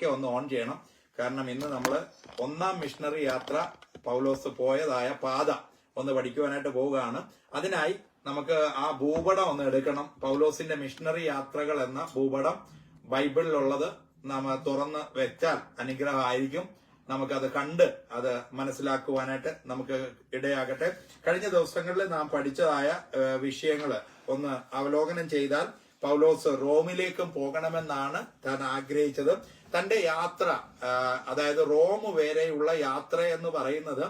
ഒക്കെ ഒന്ന് ഓൺ ചെയ്യണം. കാരണം ഇന്ന് നമ്മൾ ഒന്നാം മിഷണറി യാത്ര പൗലോസ് പോയതായ പാത ഒന്ന് പഠിക്കുവാനായിട്ട് പോവുകയാണ്. അതിനായി നമുക്ക് ആ ഭൂപടം ഒന്ന് എടുക്കണം. പൗലോസിന്റെ മിഷണറി യാത്രകൾ എന്ന ഭൂപടം ബൈബിളിലുള്ളത് നമ്മ തുറന്ന് വെച്ചാൽ അനുഗ്രഹമായിരിക്കും. നമുക്കത് കണ്ട് അത് മനസ്സിലാക്കുവാനായിട്ട് നമുക്ക് ഇടയാകട്ടെ. കഴിഞ്ഞ ദിവസങ്ങളിൽ നാം പഠിച്ചതായ വിഷയങ്ങൾ ഒന്ന് അവലോകനം ചെയ്താൽ പൗലോസ് റോമിലേക്കും പോകണമെന്നാണ് താൻ ആഗ്രഹിച്ചത്. തന്റെ യാത്ര അതായത് റോം വരെയുള്ള യാത്ര എന്ന് പറയുന്നത്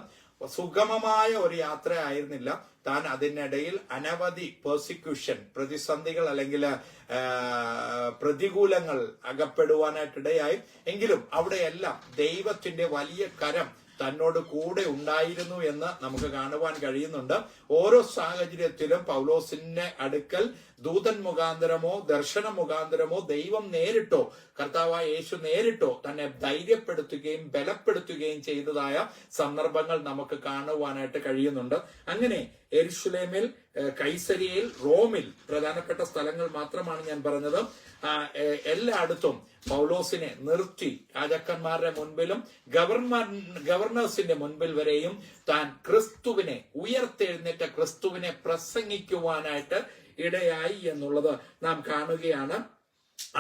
സുഗമമായ ഒരു യാത്ര ആയിരുന്നില്ല. താൻ അതിനിടയിൽ അനവധി പെർസിക്യൂഷൻ പ്രതിസന്ധികൾ അല്ലെങ്കിൽ പ്രതികൂലങ്ങൾ അകപ്പെടുവാനായിട്ടിടയായി. എങ്കിലും അവിടെയെല്ലാം ദൈവത്തിന്റെ വലിയ കരം തന്നോട് കൂടെ ഉണ്ടായിരുന്നു എന്ന് നമുക്ക് കാണുവാൻ കഴിയുന്നുണ്ട്. ഓരോ സാഹചര്യത്തിലും പൗലോസിന്റെ അടുക്കൽ ദൂതൻ മുഖാന്തരമോ ദർശന മുഖാന്തരമോ ദൈവം നേരിട്ടോ കർത്താവായ യേശു നേരിട്ടോ തന്നെ ധൈര്യപ്പെടുത്തുകയും ബലപ്പെടുത്തുകയും ചെയ്തതായ സന്ദർഭങ്ങൾ നമുക്ക് കാണുവാനായിട്ട് കഴിയുന്നുണ്ട്. അങ്ങനെ എരുഷുലേമിൽ കൈസരിയിൽ റോമിൽ പ്രധാനപ്പെട്ട സ്ഥലങ്ങൾ മാത്രമാണ് ഞാൻ പറഞ്ഞത്. എല്ലായിടത്തും പൗലോസിനെ നിർത്തി രാജാക്കന്മാരുടെ മുൻപിലും ഗവർണർ ഗവർണേഴ്സിന്റെ മുൻപിൽ വരെയും താൻ ക്രിസ്തുവിനെ ഉയർത്തെഴുന്നേറ്റ ക്രിസ്തുവിനെ പ്രസംഗിക്കുവാനായിട്ട് ഇടയായി എന്നുള്ളത് നാം കാണുകയാണ്.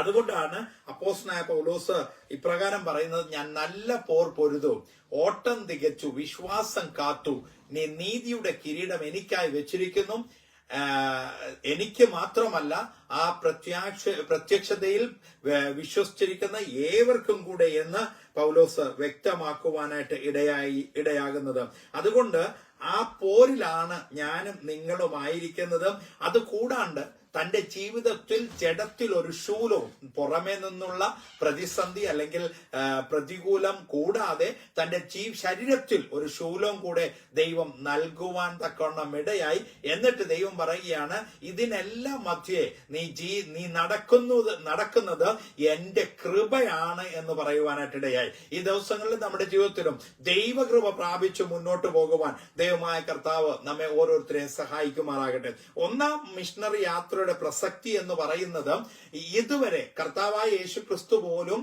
അതുകൊണ്ടാണ് അപ്പോസ്നായ പൗലോസ് ഇപ്രകാരം പറയുന്നത് ഞാൻ നല്ല പോർ പൊരുതു ഓട്ടം തികച്ചു വിശ്വാസം കാത്തു നീ നീതിയുടെ കിരീടം എനിക്കായി വെച്ചിരിക്കുന്നു. എനിക്ക് മാത്രമല്ല ആ പ്രത്യാക്ഷ പ്രത്യക്ഷതയിൽ വിശ്വസിച്ചിരിക്കുന്ന ഏവർക്കും കൂടെ എന്ന് പൗലോസ് വ്യക്തമാക്കുവാനായിട്ട് ഇടയായി ഇടയാകുന്നത്. അതുകൊണ്ട് ആ പോരിലാണ് ഞാനും നിങ്ങളുമായിരിക്കുന്നത്. അത് കൂടാണ്ട് തന്റെ ജീവിതത്തിൽ ജഡത്തിൽ ഒരു ശൂലവും പുറമേ നിന്നുള്ള പ്രതിസന്ധി അല്ലെങ്കിൽ പ്രതികൂലം കൂടാതെ തന്റെ ജീ ശരീരത്തിൽ ഒരു ശൂലവും കൂടെ ദൈവം നൽകുവാൻ തക്കവണ്ണം ഇടയായി. എന്നിട്ട് ദൈവം പറയുകയാണ് ഇതിനെല്ലാം മധ്യേ നീ ജീ നീ നടക്കുന്നത് നടക്കുന്നത് എന്റെ കൃപയാണ് എന്ന് പറയുവാനായിട്ട് ഇടയായി. ഈ ദിവസങ്ങളിൽ നമ്മുടെ ജീവിതത്തിലും ദൈവകൃപ പ്രാപിച്ചു മുന്നോട്ട് പോകുവാൻ ദൈവമായ കർത്താവ് നമ്മെ ഓരോരുത്തരെയും സഹായിക്കുമാറാകട്ടെ. ഒന്നാം മിഷണറി യാത്രയുടെ പ്രസക്തി എന്ന് പറയുന്നത് ഇതുവരെ കർത്താവായ യേശു ക്രിസ്തു പോലും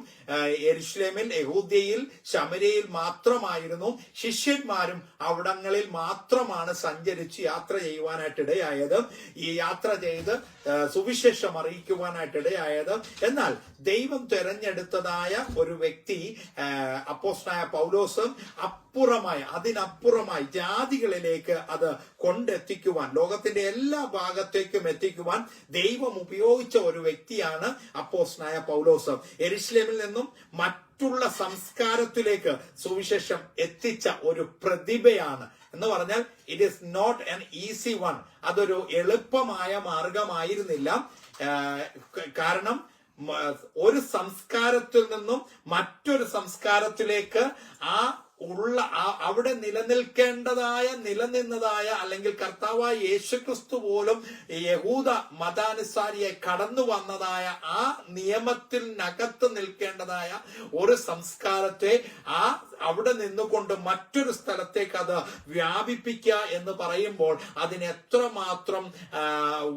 എരുഷ്ലേമിൽ യഹൂദ്യയിൽ ശമരയിൽ മാത്രമായിരുന്നു. ശിഷ്യന്മാരും അവിടങ്ങളിൽ മാത്രമാണ് സഞ്ചരിച്ച് യാത്ര ചെയ്യുവാനായിട്ട് ഇടയായത്. ഈ യാത്ര ചെയ്ത് സുവിശേഷം അറിയിക്കുവാനായിട്ട് ഇടയായത് എന്നാൽ ദൈവം തെരഞ്ഞെടുത്തതായ ഒരു വ്യക്തി അപ്പോസ്റ്റായ പൗലോസ് അപ്പുറമായി അതിനപ്പുറമായി ജാതികളിലേക്ക് അത് കൊണ്ടെത്തിക്കുവാൻ ലോകത്തിന്റെ എല്ലാ ഭാഗത്തേക്കും എത്തിക്കുവാൻ ദൈവം ഉപയോഗിച്ച ഒരു വ്യക്തിയാണ് അപ്പോസ്തലനായ പൗലോസ്. എരിശ്ലേമിൽ നിന്നും മറ്റുള്ള സംസ്കാരത്തിലേക്ക് സുവിശേഷം എത്തിച്ച ഒരു പ്രതിഭയാണ് എന്ന് പറഞ്ഞാൽ it is not an easy one അതൊരു എളുപ്പമായ മാർഗമായിരുന്നില്ല. കാരണം ഒരു സംസ്കാരത്തിൽ നിന്നും മറ്റൊരു സംസ്കാരത്തിലേക്ക് ആ ഉള്ള അവിടെ നിലനിൽക്കേണ്ടതായ നിലനിന്നതായ അല്ലെങ്കിൽ കർത്താവായ യേശുക്രിസ്തു പോലും യഹൂദ മതാനുസാരിയെ കടന്നു വന്നതായ ആ നിയമത്തിനകത്ത് നിൽക്കേണ്ടതായ ഒരു സംസ്കാരത്തെ ആ അവിടെ നിന്നുകൊണ്ട് മറ്റൊരു സ്ഥലത്തേക്ക് അത് വ്യാപിപ്പിക്കുക എന്ന് പറയുമ്പോൾ അതിന് എത്രമാത്രം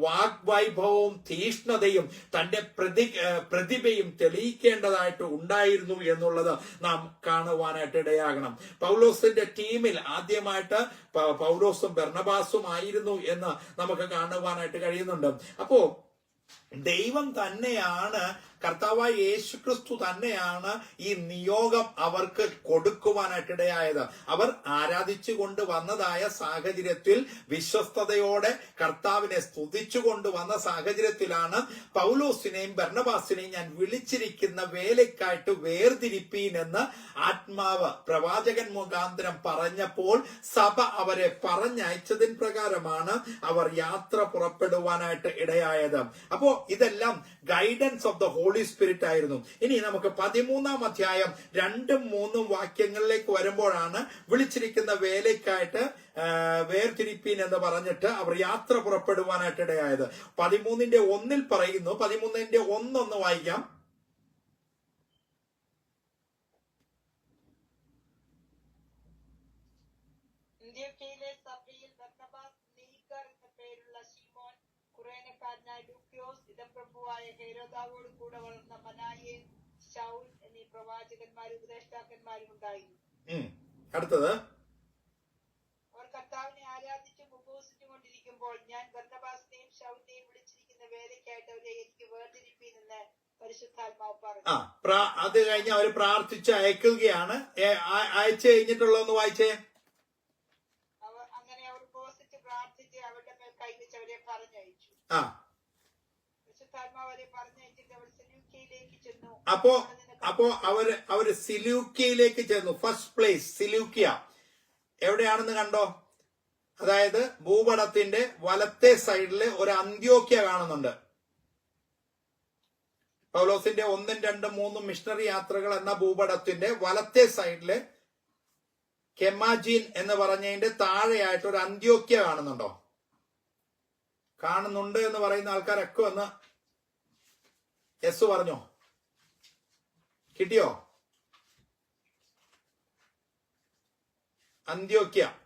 വാഗ്വൈഭവവും തീഷ്ണതയും തന്റെ പ്രതി പ്രതിഭയും തെളിയിക്കേണ്ടതായിട്ട് ഉണ്ടായിരുന്നു എന്നുള്ളത് നാം കാണുവാനായിട്ട് ഇടയാകണം. പൗലോസിന്റെ ടീമിൽ ആദ്യമായിട്ട് പൗലോസും ബെർണബാസും ആയിരുന്നു എന്ന് നമുക്ക് കാണുവാനായിട്ട് കഴിയുന്നുണ്ട്. അപ്പോ ദൈവം തന്നെയാണ് കർത്താവായ യേശുക്രിസ്തു തന്നെയാണ് ഈ നിയോഗം അവർക്ക് കൊടുക്കുവാനായിട്ടിടയായത്. അവർ ആരാധിച്ചു കൊണ്ട് വന്നതായ സാഹചര്യത്തിൽ വിശ്വസ്തയോടെ കർത്താവിനെ സ്തുതിച്ചു കൊണ്ട് വന്ന സാഹചര്യത്തിലാണ് പൗലോസിനെയും ഭരണബാസിനെയും ഞാൻ വിളിച്ചിരിക്കുന്ന വേലയ്ക്കായിട്ട് വേർതിരിപ്പീൻ എന്ന് ആത്മാവ് പ്രവാചകൻ മുഖാന്തരം പറഞ്ഞപ്പോൾ സഭ അവരെ പറഞ്ഞയച്ചതിൻ പ്രകാരമാണ് അവർ യാത്ര പുറപ്പെടുവാനായിട്ട് ഇടയായത്. അപ്പോ ഇതെല്ലാം guidance of the Holy Spirit ആയിരുന്നു. ഇനി നമുക്ക് പതിമൂന്നാം അധ്യായം രണ്ടും മൂന്നും വാക്യങ്ങളിലേക്ക് വരുമ്പോഴാണ് വിളിച്ചിരിക്കുന്ന വേലയ്ക്കായിട്ട് വേർതിരിപ്പീൻ എന്ന് പറഞ്ഞിട്ട് അവർ യാത്ര പുറപ്പെടുവാനായിട്ട് ഇടയായത് പതിമൂന്നിന്റെ ഒന്നിൽ പറയുന്നു. പതിമൂന്നിന്റെ ഒന്നൊന്ന് വായിക്കാം. കുറേനക്കാരനായ ഇതപ്രഭുവായ ഹേരോദാവോട് കൂടെ വളർന്ന മനായെ ശൗൽ എന്നീ പ്രവാചകന്മാരും ഉപദേഷ്ടാക്കന്മാരും ഉണ്ടായിരുന്നു അടുത്തത്. അവർ കർത്താവിനെ ആരാധിച്ചും ഉപവസിച്ചും കൊണ്ടിരിക്കുമ്പോൾ ഞാൻ ബർണബാസിനെയും ശൗലിനെയും വിളിച്ചിരിക്കുന്ന വേലയ്ക്കായിട്ട് അവരെ എനിക്ക് വേർതിരിപ്പി നിന്ന് ആ അത് കഴിഞ്ഞ് അവർ പ്രാർത്ഥിച്ച് അയക്കുകയാണ്. അയച്ചു കഴിഞ്ഞിട്ടുള്ള അയച്ചു കഴിഞ്ഞിട്ടുള്ളതെന്ന് വായിച്ചേ അങ്ങനെ അവർ ഉപവസിച്ച് പ്രാർത്ഥിച്ച് അവരുടെ മേൽ കൈവച്ച് അവരെ പറഞ്ഞയച്ചു. ആ പരിശുദ്ധാത്മാവ് അവരെ പറഞ്ഞയച്ചിട്ട് അവർ സെലൂക്കയിലേക്ക് ചെന്നു അപ്പോ അപ്പോ അവർ അവർ സിലൂക്കിയയിലേക്ക് ചെന്നു. First place Seleucia. എവിടെയാണെന്ന് കണ്ടോ? അതായത് ഭൂപടത്തിന്റെ വലത്തെ സൈഡിൽ ഒരു അന്ത്യോക്യ കാണുന്നുണ്ട്. പൗലോസിന്റെ ഒന്നും രണ്ടും മൂന്നും മിഷണറി യാത്രകൾ എന്ന ഭൂപടത്തിന്റെ വലത്തെ സൈഡിൽ കെമാജീൻ എന്ന് പറഞ്ഞതിന്റെ താഴെയായിട്ട് ഒരു അന്ത്യോക്യ കാണുന്നുണ്ടോ? കാണുന്നുണ്ട് എന്ന് പറയുന്ന ആൾക്കാരൊക്കെ ഒന്ന് യെസ് പറഞ്ഞോ? കിട്ടിയോ? അന്ത്യോക്യ.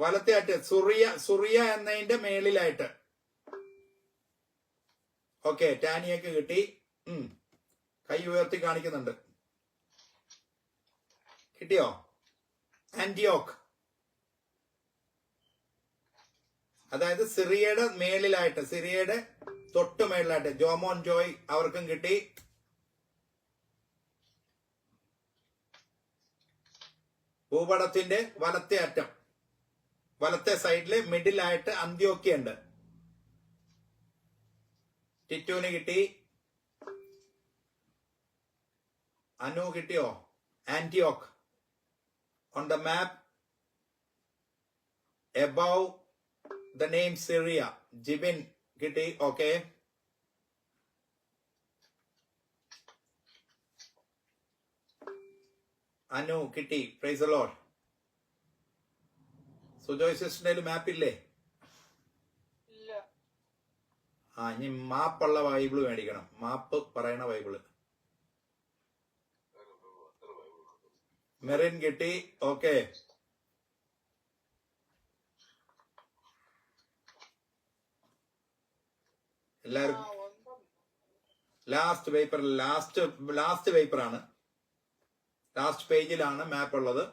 വലത്തെ അറ്റ് സുറിയ സുറിയ എന്നതിന്റെ മേളിലായിട്ട്. ഓക്കെ ടാനിയൊക്കെ കിട്ടി. ഉം. കൈ ഉയർത്തി കാണിക്കുന്നുണ്ട്. കിട്ടിയോ? ആന്റിയോക്ക്. അതായത് സിറിയയുടെ മേലിലായിട്ട് സിറിയയുടെ തൊട്ട് മേളിലായിട്ട് ജോമോൻ ജോയ് അവർക്കും കിട്ടി. ഭൂപടത്തിന്റെ വലത്തെ അറ്റം വലത്തെ സൈഡിൽ മിഡിലായിട്ട് അന്ത്യോക്യ ഉണ്ട് ടിറ്റുവിന് കിട്ടി. അനു കിട്ടിയോ? ആന്റിയോക്ക്. On the map above the name Syria Jibin കിട്ടി ഓക്കെ അനു കിട്ടി പ്രൈസ് ലോഡ് സുജോയ് സിസ്റ്ററിന്റെ മാപ്പില്ലേ ഇല്ല? ആ ഇനി മാപ്പുള്ള ബൈബിൾ മേടിക്കണം. മാപ്പ് പറയണ ബൈബിൾ മെറിൻ കിട്ടി ഓക്കെ ഒന്നും. ലാസ്റ്റ് പേപ്പർ ലാസ്റ്റ് ലാസ്റ്റ് പേപ്പറാണ്. ലാസ്റ്റ് പേജിലാണ് മാപ്പ് ഉള്ളത്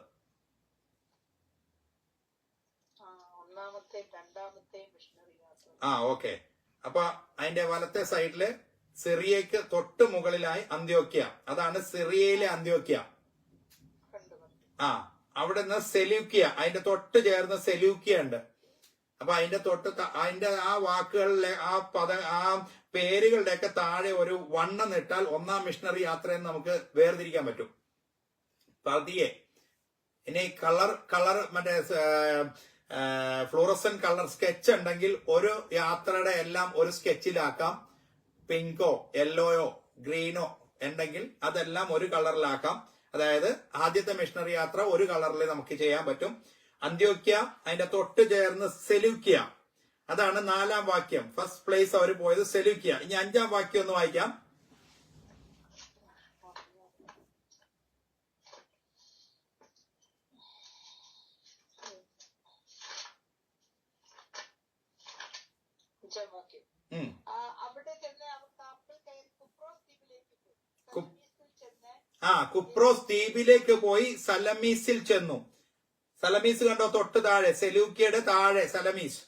ആ ഓക്കെ. അപ്പൊ അതിന്റെ വലത്തെ സൈഡിൽ സിറിയക്ക് തൊട്ട് മുകളിലായി അന്ത്യോക്യ. അതാണ് സിറിയയിലെ അന്ത്യോക്യ. ആ അവിടെ നിന്ന് സെലൂക്കിയ അതിന്റെ തൊട്ട് ചേർന്ന് സെലൂക്കിയ ഉണ്ട്. അപ്പൊ അതിന്റെ തൊട്ട് അതിന്റെ ആ വാക്കുകളിലെ ആ പദ ആ പേരുകളുടെ ഒക്കെ താഴെ ഒരു വണ്ണം ഇട്ടാൽ ഒന്നാം മിഷണറി യാത്രയെന്ന് നമുക്ക് വേർതിരിക്കാൻ പറ്റും. പതിയെ. ഇനി കളർ കളർ മറ്റേ ഫ്ലോറസൻ കളർ സ്കെച്ച് ഉണ്ടെങ്കിൽ ഒരു യാത്രയുടെ എല്ലാം ഒരു സ്കെച്ചിലാക്കാം. പിങ്കോ യെല്ലോയോ ഗ്രീനോ ഉണ്ടെങ്കിൽ അതെല്ലാം ഒരു കളറിലാക്കാം. അതായത് ആദ്യത്തെ മിഷണറി യാത്ര ഒരു കളറിൽ നമുക്ക് ചെയ്യാൻ പറ്റും. അന്ത്യോക്യ അതിന്റെ തൊട്ട് ചേർന്ന് സെലൂക്യ. അതാണ് നാലാം വാക്യം. ഫസ്റ്റ് പ്ലേസ് അവർ പോയത് സെലൂക്യ. ഇനി അഞ്ചാം വാക്യം ഒന്ന് വായിക്കാം. ആ, കുപ്രോസ് ദ്വീപിലേക്ക് പോയി സലമീസിൽ ചെന്ന്. സലമീസ് കണ്ടോ? തൊട്ട് താഴെ. സെലൂക്കിയുടെ താഴെ സലമീസ്.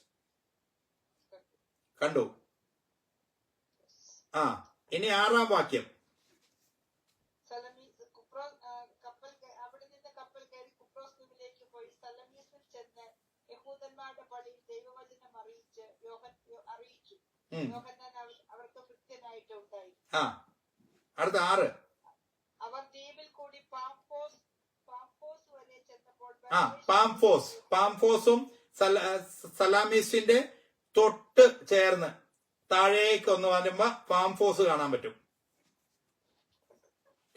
കണ്ടു? ആ ഇനി ആറാം വാക്യം. അടുത്ത കുപ്രോസ് ആ, കപ്പൽ കയ- അവിടെ നിന്ന് കപ്പൽ കയറി കുപ്രോസ് ദ്വീപിലേക്ക് പോയി സലമീസിൽ ചെന്ന് യഹൂദന്മാരുടെ പള്ളിയിൽ ദൈവവചനം അറിയിച്ച് യോഹൻ യോ- അറിയിച്ചു ഉം. യോഹന്നാൻ അവർ- അവർക്ക് കൃത്യനായിട്ട് ഉണ്ടായി ആ അടുത്ത ആറ് അവർ ദ്വീപിൽ കൂടി പാംപോസ് പാംപോസ് വരെ ചെന്നപ്പോൾ ആ പാംഫോസ്. പാംഫോസും സല- സലാമീസിന്റെ തൊട്ട് ചേർന്ന് താഴേക്ക് ഒന്ന് വരുമ്പോ പാംഫോസ് കാണാൻ പറ്റും.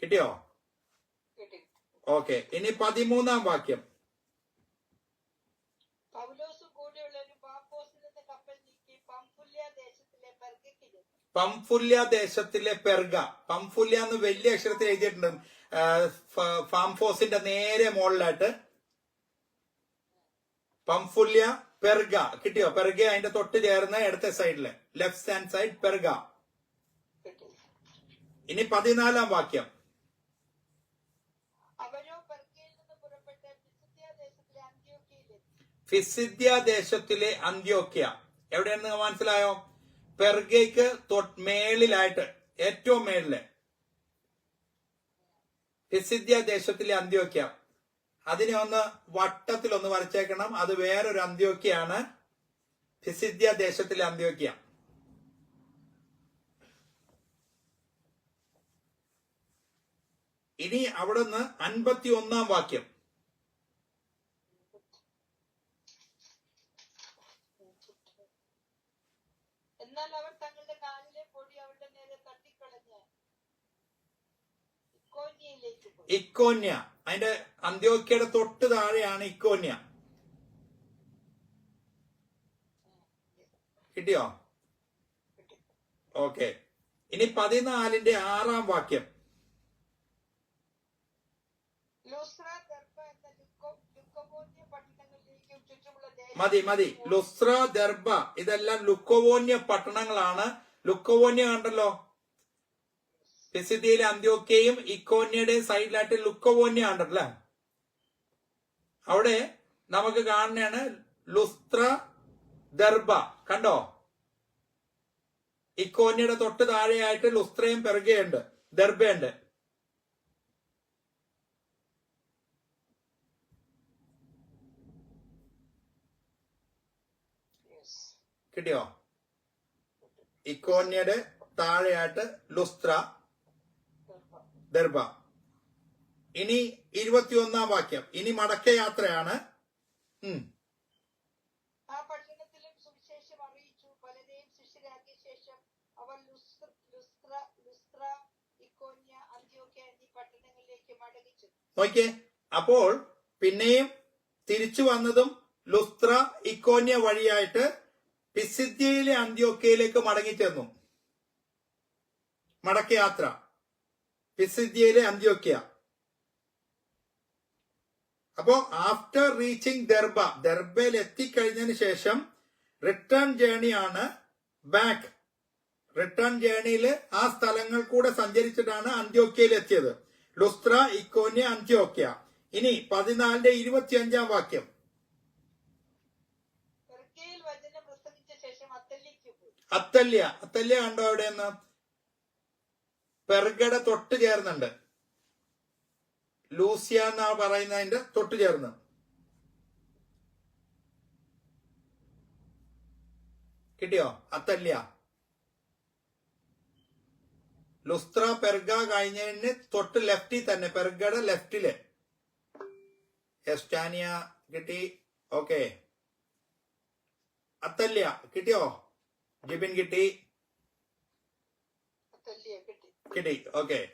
കിട്ടിയോ? കിട്ടി. ഓക്കെ. ഇനി പതിമൂന്നാം വാക്യം. പംഫുല്യ ദേശത്തിലെ പെർഗ. പംഫുല്യ എന്ന് വലിയ അക്ഷരത്തിൽ എഴുതിയിട്ടുണ്ട്. ഫാംഫോസിന്റെ നേരെ മുകളിലായിട്ട് പംഫുല്യ പെർഗ. കിട്ടിയോ? പെർഗ അതിന്റെ തൊട്ട് ചേർന്ന് ഇടത്തെ സൈഡിൽ ലെഫ്റ്റ് ഹാൻഡ് സൈഡ് പെർഗ. ഇനി പതിനാലാം വാക്യം. ഫിസിദ്യ ദേശത്തിലെ അന്ത്യോക്യ. എവിടെയാണ് മനസ്സിലായോ? പെർഗയ്ക്ക് മേളിലായിട്ട് ഏറ്റവും മേളിൽ. ഫിസിദ്യ ദേശത്തിലെ അന്ത്യോക്യ. അതിനെ ഒന്ന് വട്ടത്തിൽ ഒന്ന് വരച്ചേക്കണം. അത് വേറൊരു അന്ത്യോക്കിയാണ് ഫിസിദ്യ ദേശത്തിലെ അന്ത്യോക്കിയ ഇനി അവിടുന്ന് അൻപത്തി ഒന്നാം വാക്യം. എന്നാൽ അവർ തങ്ങളുടെ കാലിലെ പൊടി അവരുടെ നേരെ തട്ടിക്കളഞ്ഞ്. ഇക്കോന്യ അതിന്റെ അന്ത്യോക്കിയുടെ തൊട്ട് താഴെയാണ് ഇക്കോന്യ. കിട്ടിയോ? ഓക്കെ. ഇനി പതിനാലിന്റെ ആറാം വാക്യം. മതി മതി. ലുസ്ര ദർബ. ഇതെല്ലാം ലുക്കോവോന്യ പട്ടണങ്ങളാണ്. ലുക്കോവോന്യ കണ്ടല്ലോ. ഫിസിദിയിലെ അന്ത്യോക്കയും ഇക്കോന്യയുടെ സൈഡിലായിട്ട് ലുക്കോവോന്യ കണ്ടല്ലേ അവിടെ നമുക്ക് കാണുന്നതാണ് ലുസ്ത്ര ദർബ. കണ്ടോ? ഇക്കോന്യയുടെ തൊട്ട് താഴെയായിട്ട് ലുസ്ത്രയും പെറുകയുണ്ട് ദർബയുണ്ട്. കിട്ടിയോ? ഇക്കോന്യയുടെ താഴെയായിട്ട് ലുസ്ത്ര. ദർബ. ഇനി ഇരുപത്തിയൊന്നാം വാക്യം. ഇനി മടക്കയാത്രയാണ്. നോക്കിയേ. അപ്പോൾ പിന്നെയും തിരിച്ചു വന്നതും ലുസ്ത്ര ഇക്കോന്യ വഴിയായിട്ട് പിസിദ്ധ്യയിലെ അന്ത്യോക്കയിലേക്ക് മടങ്ങിച്ചെന്നു മടക്കയാത്ര. പിസിദ്യയിലെ അന്ത്യോക്യ. അപ്പോ ആഫ്റ്റർ റീച്ചിങ് ദർബ ദർബയിൽ എത്തിക്കഴിഞ്ഞതിന് ശേഷം റിട്ടേൺ ജേണി ആണ് ബാക്ക് റിട്ടേൺ ജേണിയിൽ ആ സ്ഥലങ്ങൾ കൂടെ സഞ്ചരിച്ചിട്ടാണ് അന്ത്യോക്യയിൽ എത്തിയത്. ലുസ്ത്ര ഇക്കോന്യ അന്ത്യോക്യ. ഇനി പതിനാലിന്റെ ഇരുപത്തിയഞ്ചാം വാക്യം. അത്തല്യ. അത്തല്യ കണ്ടോ എവിടെയെന്ന്? പെർഗട തൊട്ട് ചേർന്നുണ്ട്. ലൂസിയ എന്നാ പറയുന്നതിന്റെ തൊട്ട് ചേർന്ന്. കിട്ടിയോ? അത്തല്യ ലുസ്ത്ര പെർഗ കഴിഞ്ഞതിന് തൊട്ട് ലെഫ്റ്റിൽ തന്നെ പെർഗഡ ലെഫ്റ്റിൽ. എസ്റ്റാനിയ കിട്ടി. ഓക്കെ. അത്തല്യ കിട്ടിയോ? ജിബിൻ കിട്ടി. കിട്ടി. ഓക്കെ.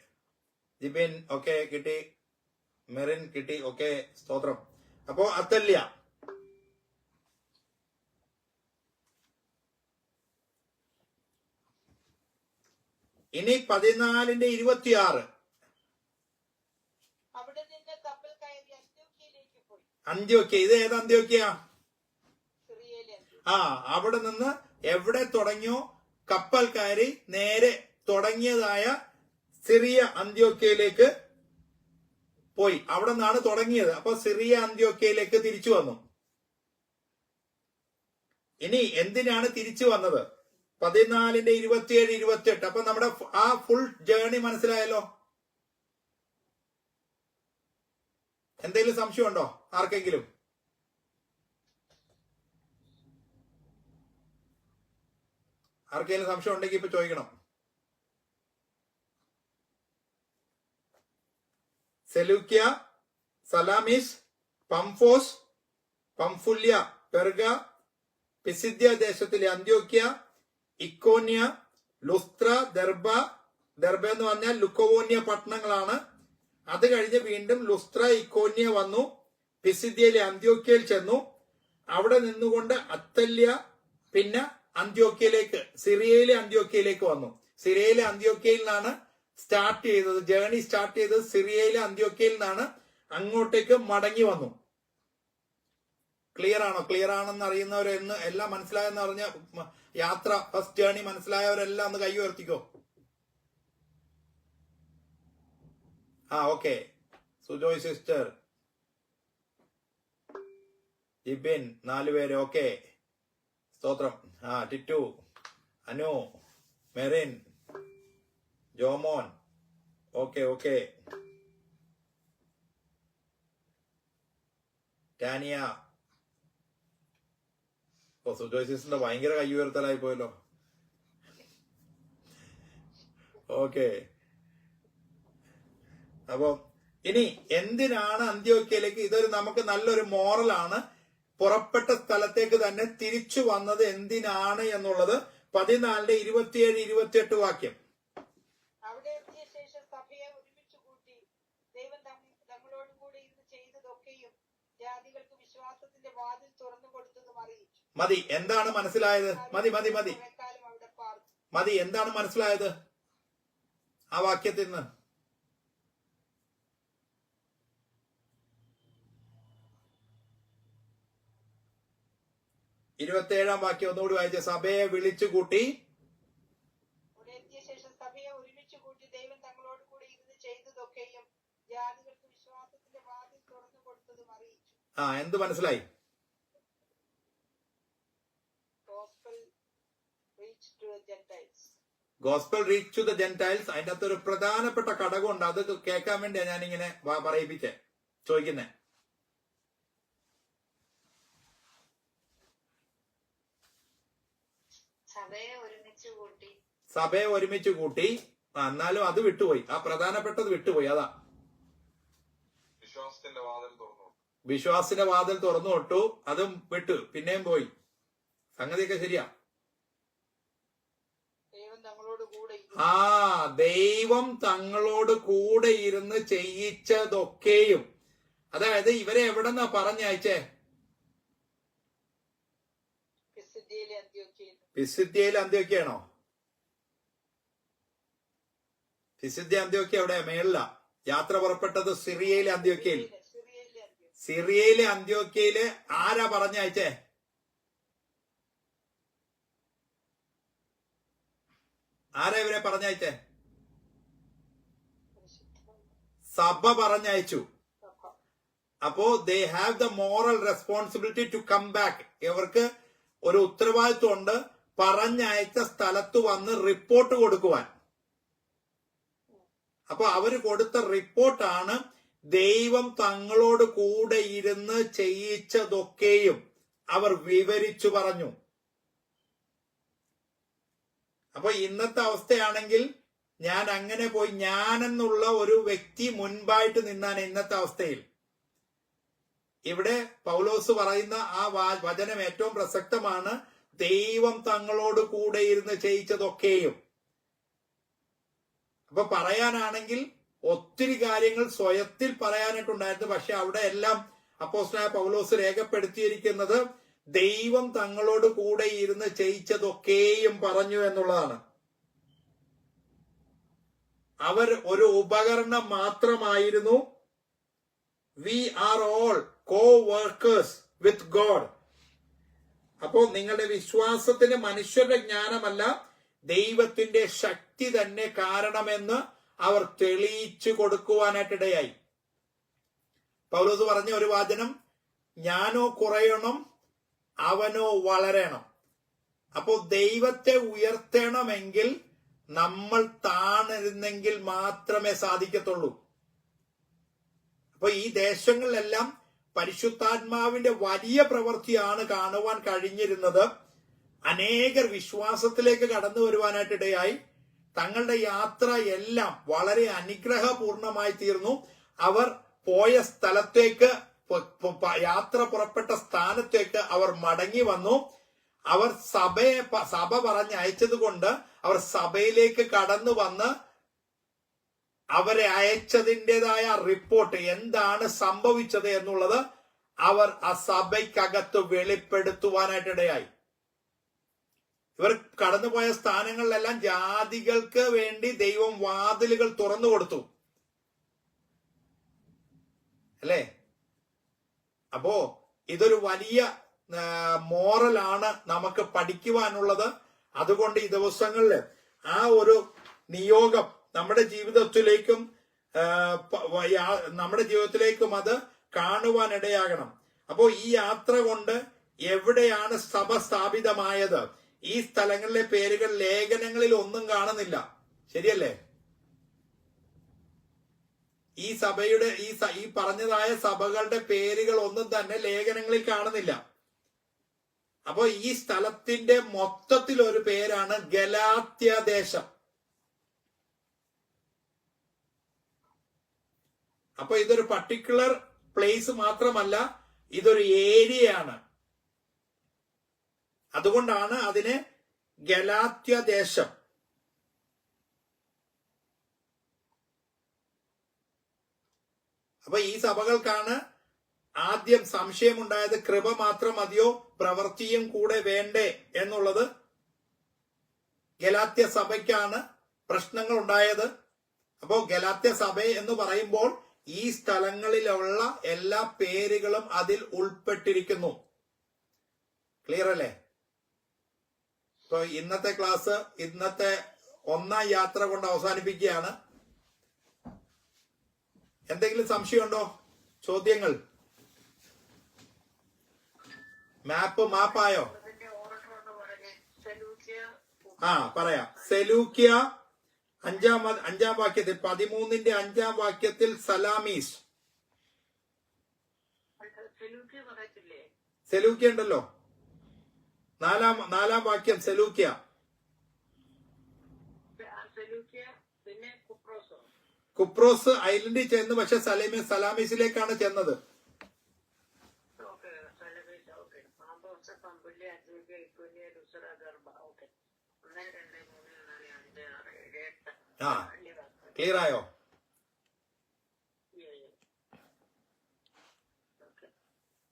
ജിബിൻ ഓക്കെ കിട്ടി. മെറിൻ കിട്ടി. ഓക്കെ സ്തോത്രം. അപ്പോ അത്തല്യ. ഇനി പതിനാലിന്റെ ഇരുപത്തിയാറ്. അന്ത്യോക്യ. ഇത് ഏത് അന്ത്യോക്യ. ആ അവിടെ നിന്ന് എവിടെ തുടങ്ങിയോ കപ്പൽ കയറി നേരെ തുടങ്ങിയതായ സിറിയ അന്ത്യോക്കയിലേക്ക് പോയി. അവിടെ നിന്നാണ് തുടങ്ങിയത്. അപ്പൊ സിറിയ അന്ത്യോക്കയിലേക്ക് തിരിച്ചു വന്നു. ഇനി എന്തിനാണ് തിരിച്ചു വന്നത്? പതിനാലിന്റെ ഇരുപത്തിയേഴ് ഇരുപത്തിയെട്ട്. അപ്പൊ നമ്മുടെ ആ ഫുൾ ജേണി മനസ്സിലായല്ലോ? എന്തെങ്കിലും സംശയമുണ്ടോ? ആർക്കെങ്കിലും? ആർക്കെങ്കിലും സംശയം ഉണ്ടെങ്കിൽ ഇപ്പൊ ചോദിക്കണം. സെലൂക്യ സലാമിസ് പംഫോസ് പംഫുല്യ പെർഗ പിസിദ്യ ദേശത്തിലെ അന്ത്യോക്യ ഇക്കോന്യ ലുസ്ത്ര ദർബ ദർബ എന്ന് പറഞ്ഞാൽ ലുക്കോവോന്യ പട്ടണങ്ങളാണ്. അത് കഴിഞ്ഞ് വീണ്ടും ലുസ്ത്ര ഇക്കോന്യ വന്നു. പിസിദ്യയിലെ അന്ത്യോക്യയിൽ ചെന്നു. അവിടെ നിന്നുകൊണ്ട് അത്തല്യ പിന്നെ അന്ത്യോക്യയിലേക്ക് സിറിയയിലെ അന്ത്യോക്യയിലേക്ക് വന്നു. സിറിയയിലെ അന്ത്യോക്യയിൽ നിന്നാണ് സ്റ്റാർട്ട് ചെയ്തത് ജേണി സ്റ്റാർട്ട് ചെയ്തത് സിറിയയിലെ അന്ത്യോക്കയിൽ നിന്നാണ്. അങ്ങോട്ടേക്ക് മടങ്ങി വന്നു. ക്ലിയർ ആണോ? ക്ലിയർ ആണെന്ന് അറിയുന്നവരെന്ന് എല്ലാം മനസ്സിലായെന്ന് പറഞ്ഞ യാത്ര ഫസ്റ്റ് ജേണി മനസ്സിലായവരെല്ലാം ഒന്ന് കൈ ഉയർത്തിക്കോ? ആ ഓക്കെ സുജോയ് സിസ്റ്റർ ജിബിൻ നാലുപേര് ഓക്കെ സ്തോത്രം. ആ ടിറ്റു അനു മെറിൻ ജോമോൻ ഓക്കെ ഓക്കെ ടാനിയ ഓ സുജോയ് സിസ്റ്ററിന്റെ ഭയങ്കര കൈ പോയല്ലോ ഓക്കെ അപ്പോ ഇനി എന്തിനാണ് അന്ത്യോക്യയിലേക്ക് ഇതൊരു നമുക്ക് നല്ലൊരു മോറലാണ്? പുറപ്പെട്ട സ്ഥലത്തേക്ക് തന്നെ തിരിച്ചു വന്നത് എന്തിനാണ് എന്നുള്ളത്? പതിനാലിന്റെ ഇരുപത്തിയേഴ് ഇരുപത്തിയെട്ട് വാക്യം അവിടെ എത്തിയ ശേഷം സഭയെ ഒരുമിച്ച് കൂട്ടി ദൈവം തങ്ങ- തങ്ങളോട് കൂടെ ഇന്ന് ചെയ്തതൊക്കെയും ജാതികൾക്ക് വിശ്വാസത്തിന്റെ വാതിൽ തുറന്നു കൊടുത്തതും അറിയിച്ചു മതി എന്താണ് മനസ്സിലായത്? മതി മതി മതി. മതി എന്താണ് മനസ്സിലായത്? ആ വാക്യത്തിൽ നിന്ന്. ഇരുപത്തിയേഴാം വാക്യം ഒന്നുകൂടി വായിച്ച സഭയെ വിളിച്ചു കൂട്ടി. ആ എന്ത് ശേഷം സഭയെ ഒരുമിച്ച് കൂട്ടി ദൈവം തങ്ങളോട് കൂടെ ഇരുന്ന് ചെയ്തതൊക്കെയും ജാതികൾക്ക് വിശ്വാസത്തിന്റെ വാതിൽ തുറന്നു കൊടുത്തതും അറിയിച്ചു ആ എന്ത് മനസ്സിലായി gospel reach to Gentiles gospel reach to the Gentiles അതിന്റെ അകത്ത് ഒരു പ്രധാനപ്പെട്ട ഘടകമുണ്ട്. അത് കേൾക്കാൻ വേണ്ടിയാ ഞാനിങ്ങനെ പറയിപ്പിച്ചെ. ചോദിക്കുന്നേ. സഭയെ ഒരുമിച്ച് കൂട്ടി. എന്നാലും അത് വിട്ടുപോയി. ആ പ്രധാനപ്പെട്ടത് വിട്ടുപോയി. അതാ. വിശ്വാസത്തിന്റെ വാതിൽ തുറന്നു വിശ്വാസിന്റെ വാതിൽ തുറന്നു വിട്ടു. അതും വിട്ടു. പിന്നെയും പോയി. സംഗതിയൊക്കെ ശരിയാ ദൈവം തങ്ങളോട് കൂടെ ഇരുന്നു. ആ ദൈവം തങ്ങളോട് കൂടെ ഇരുന്ന് ചെയ്യിച്ചതൊക്കെയും. അതായത് ഇവരെ എവിടെന്നാ പറഞ്ഞയച്ചേ? പിസിദ്ധ്യയിൽ അന്ത്യൊക്കെയാണോ പിസിദ്ധ്യ അന്ത്യൊക്കെ അവിടെ മേളില. യാത്ര പുറപ്പെട്ടത് സിറിയയിലെ അന്ത്യൊക്കെയിൽ സിറിയയിലെ അന്ത്യൊക്കെയിൽ ആരാ പറഞ്ഞയച്ചേ? ആരാ ഇവരെ പറഞ്ഞയച്ചേ? സഭ പറഞ്ഞയച്ചു. അപ്പോ they have the moral responsibility to come back ഇവർക്ക് ഒരു ഉത്തരവാദിത്വം ഉണ്ട് പറഞ്ഞയച്ച സ്ഥലത്ത് വന്ന് റിപ്പോർട്ട് കൊടുക്കുവാൻ. അപ്പൊ അവർ കൊടുത്ത റിപ്പോർട്ടാണ് ദൈവം തങ്ങളോട് കൂടെ ഇരുന്ന് ചെയ്യിച്ചതൊക്കെയും അവർ വിവരിച്ചു പറഞ്ഞു. അപ്പൊ ഇന്നത്തെ അവസ്ഥയാണെങ്കിൽ ഞാൻ അങ്ങനെ പോയി ഞാനെന്നുള്ള ഒരു വ്യക്തി മുൻപായിട്ട് നിന്നാണ് ഇന്നത്തെ അവസ്ഥയിൽ. ഇവിടെ പൗലോസ് പറയുന്ന ആ വചനം ഏറ്റവും പ്രസക്തമാണ്. ദൈവം തങ്ങളോട് കൂടെ ഇരുന്ന് ചെയ്യിച്ചതൊക്കെയും. അപ്പൊ പറയാനാണെങ്കിൽ ഒത്തിരി കാര്യങ്ങൾ സ്വയത്തിൽ പറയാനായിട്ടുണ്ടായിരുന്നു. പക്ഷെ അവിടെ എല്ലാം അപ്പോസ്തലനായ പൗലോസ് രേഖപ്പെടുത്തിയിരിക്കുന്നത് ദൈവം തങ്ങളോട് കൂടെ ഇരുന്ന് ചെയ്യിച്ചതൊക്കെയും പറഞ്ഞു എന്നുള്ളതാണ്. അവർ ഒരു ഉപകരണം മാത്രമായിരുന്നു. We are all coworkers with God അപ്പോ നിങ്ങളുടെ വിശ്വാസത്തിന് മനുഷ്യരുടെ ജ്ഞാനമല്ല ദൈവത്തിന്റെ ശക്തി തന്നെ കാരണമെന്ന് അവർ തെളിയിച്ചു കൊടുക്കുവാനായിട്ടിടയായി. പൗലോസ് പറഞ്ഞ ഒരു വാചനം ഞാനോ കുറയണം അവനോ വളരണം. അപ്പോ ദൈവത്തെ ഉയർത്തണമെങ്കിൽ നമ്മൾ താണിരുന്നെങ്കിൽ മാത്രമേ സാധിക്കത്തുള്ളൂ. അപ്പൊ ഈ ദേശങ്ങളിലെല്ലാം പരിശുദ്ധാത്മാവിന്റെ വലിയ പ്രവൃത്തിയാണ് കാണുവാൻ കഴിഞ്ഞിരുന്നത്. അനേകർ വിശ്വാസത്തിലേക്ക് കടന്നു വരുവാനായിട്ടിടയായി. തങ്ങളുടെ യാത്ര എല്ലാം വളരെ അനുഗ്രഹപൂർണമായി തീർന്നു. അവർ പോയ സ്ഥലത്തേക്ക് യാത്ര പുറപ്പെട്ട സ്ഥാനത്തേക്ക് അവർ മടങ്ങി വന്നു. അവർ സഭയെ സഭ പറഞ്ഞ് അയച്ചത് കൊണ്ട് അവർ സഭയിലേക്ക് കടന്നു വന്ന് അവരെ അയച്ചതിന്റെതായ റിപ്പോർട്ട് എന്താണ് സംഭവിച്ചത് എന്നുള്ളത് അവർ ആ സഭയ്ക്കകത്ത് വെളിപ്പെടുത്തുവാനായിട്ടിടയായി. ഇവർ കടന്നുപോയ സ്ഥാനങ്ങളിലെല്ലാം ജാതികൾക്ക് വേണ്ടി ദൈവം വാതിലുകൾ തുറന്നു കൊടുത്തു. അല്ലേ? അപ്പോ ഇതൊരു വലിയ മോറലാണ് നമുക്ക് പഠിക്കുവാനുള്ളത്. അതുകൊണ്ട് ഈ ദിവസങ്ങളിൽ ആ ഒരു നിയോഗം നമ്മുടെ ജീവിതത്തിലേക്കും നമ്മുടെ ജീവിതത്തിലേക്കും അത് കാണുവാൻ ഇടയാകണം അപ്പോൾ ഈ യാത്ര കൊണ്ട് എവിടെയാണ് സഭ സ്ഥാപിതമായത്? ഈ സ്ഥലങ്ങളിലെ പേരുകൾ ലേഖനങ്ങളിൽ ഒന്നും കാണുന്നില്ല. ശരിയല്ലേ? ഈ സഭയുടെ ഈ ഈ പറഞ്ഞതായ സഭകളുടെ പേരുകൾ ഒന്നും തന്നെ ലേഖനങ്ങളിൽ കാണുന്നില്ല. അപ്പൊ ഈ സ്ഥലത്തിന്റെ മൊത്തത്തിൽ ഒരു പേരാണ് ഗലാത്യദേശം അപ്പൊ ഇതൊരു പർട്ടിക്കുലർ പ്ലേസ് മാത്രമല്ല ഇതൊരു ഏരിയയാണ് അതുകൊണ്ടാണ് അതിന് ഗലാത്യ അപ്പൊ ഈ സഭകൾക്കാണ് ആദ്യം സംശയമുണ്ടായത് കൃപ മാത്രം മതിയോ? പ്രവൃത്തിയും കൂടെ വേണ്ടേ എന്നുള്ളത് ഗലാത്യ സഭയ്ക്കാണ് പ്രശ്നങ്ങൾ ഉണ്ടായത് അപ്പോ ഗലാത്യ സഭ എന്ന് പറയുമ്പോൾ ഈ സ്ഥലങ്ങളിലുള്ള എല്ലാ പേരുകളും അതിൽ ഉൾപ്പെട്ടിരിക്കുന്നു. ക്ലിയർ അല്ലേ? ഇപ്പൊ ഇന്നത്തെ ക്ലാസ് ഇന്നത്തെ ഒന്നാം യാത്ര കൊണ്ട് അവസാനിപ്പിക്കുകയാണ്. എന്തെങ്കിലും സംശയമുണ്ടോ? ചോദ്യങ്ങൾ. മാപ്പ് മാപ്പായോ? ആ പറയാ. സെലൂക്കിയ അഞ്ചാം അഞ്ചാം വാക്യത്തിൽ പതിമൂന്നിന്റെ അഞ്ചാം വാക്യത്തിൽ സലാമീസ്. സെലൂക്കിയ ഉണ്ടല്ലോ. നാലാം നാലാം വാക്യം സെലൂക്കിയ കുപ്രോസ് ഐലൻഡിൽ ചെന്ന് പക്ഷെ സലേമി സലാമിസിലേക്കാണ് ചെന്നത്. ആ ക്ലിയർ ആയോ?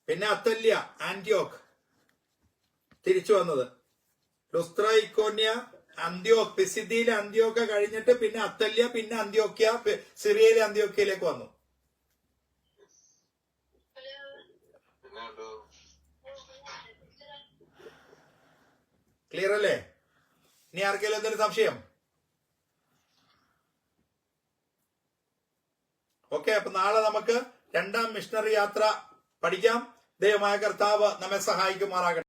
പിന്നെ അത്തല്യ ആന്റിയോക്ക് തിരിച്ചു വന്നത്. ലുസ്ത്ര ഇക്കോന്യ അന്ത്യോക്ക് പിസിദ്ധിയിലെ അന്ത്യോക്ക കഴിഞ്ഞിട്ട് പിന്നെ അത്തല്യ പിന്നെ അന്ത്യോക്യ സിറിയയിലെ അന്ത്യോക്യയിലേക്ക് വന്നു. ക്ലിയർ അല്ലേ? ഇനി ആർക്കെങ്കിലും എന്തെങ്കിലും സംശയം? ഓക്കെ അപ്പൊ നാളെ നമുക്ക് രണ്ടാം മിഷണറി യാത്ര പഠിക്കാം. ദൈവമായ കർത്താവ് നമ്മെ സഹായിക്കുമാറാകട്ടെ.